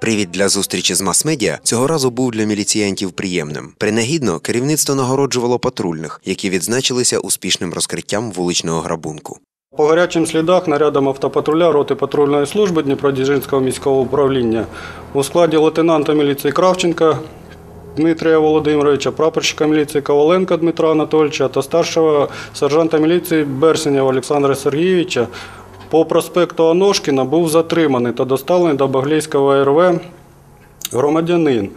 Привід для зустрічі з мас-медіа цього разу був для міліціянтів приємним. Принагідно керівництво нагороджувало патрульних, які відзначилися успішним розкриттям вуличного грабунку. По гарячим слідах нарядом автопатруля роти патрульної служби Дніпродзержинського міського управління у складі лейтенанта міліції Кравченка Дмитрія Володимировича, прапорщика міліції Коваленка Дмитра Анатольовича та старшого сержанта міліції Берсенєва Олександра Сергійовича по проспекту Аношкіна був затриманий та доставлений до Баглійського РВ громадянин,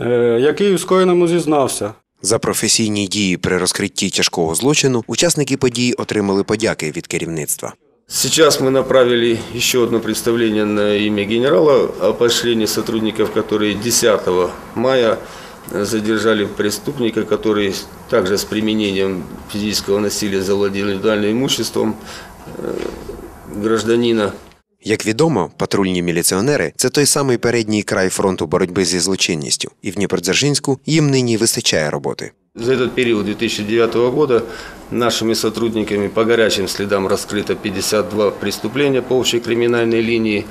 е, який у скоєному зізнався. За професійні дії при розкритті тяжкого злочину учасники події отримали подяки від керівництва. Сейчас мы направили еще одно представление на имя генерала о поощрении сотрудников, которые 10 мая задержали преступника, который также с применением физического насилия завладел индивидуальным имуществом э, гражданина. Як відомо, патрульні міліціонери це той самий передній край фронту боротьби зі злочинністю, і в Дніпродзержинську їм нині вистачає роботи. За этот период 2009 года нашими сотрудниками по горячим следам раскрыто 52 преступления по общей криминальной линии.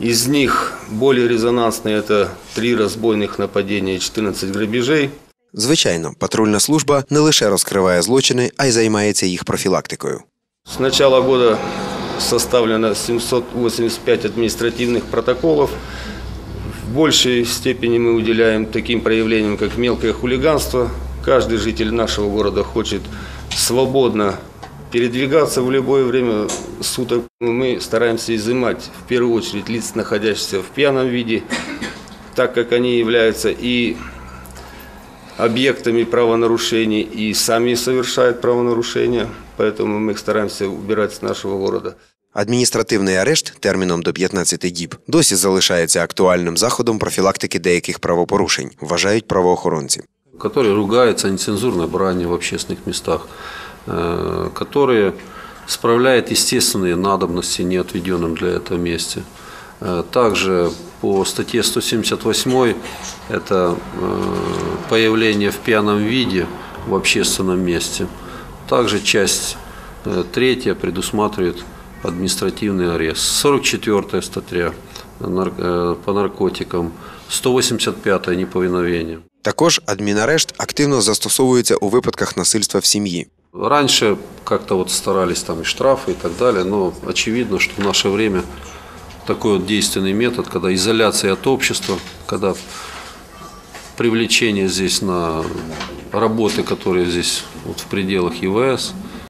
Из них более резонансные – это 3 разбойных нападения и 14 грабежей. Звичайно, патрульна служба не лише розкриває злочини, а й займається їх профілактикою. С начала года составлено 785 административных протоколов. В большей степени мы уделяем таким проявлениям, как мелкое хулиганство. Каждый житель нашего города хочет свободно передвигаться в любое время суток. Мы стараемся изымать в первую очередь лиц, находящихся в пьяном виде, так как они являются и объектами правонарушений и сами совершают правонарушения. Поэтому мы их стараемся убирать с нашего города. Адміністративний арешт терміном до 15 діб досі залишається актуальним заходом профілактики деяких правопорушень, вважають правоохоронці. которые ругаются нецензурной бранью в общественных местах, э, которые справляют естественные надобности, не отведенным для этого месте. Э, Также по статье 178 это э, появление в пьяном виде в общественном месте. Также часть э, третья предусматривает административный арест. 44 статья нар- э, по наркотикам, 185 неповиновение. Також адмінарешт активно застосовується у випадках насильства в сім'ї. Раньше как-то вот старались там и штрафы и так далее, но очевидно, что в наше время такой вот действенный метод, когда изоляция от общества, когда привлечение здесь на работы, которые здесь вот в пределах ЕВС,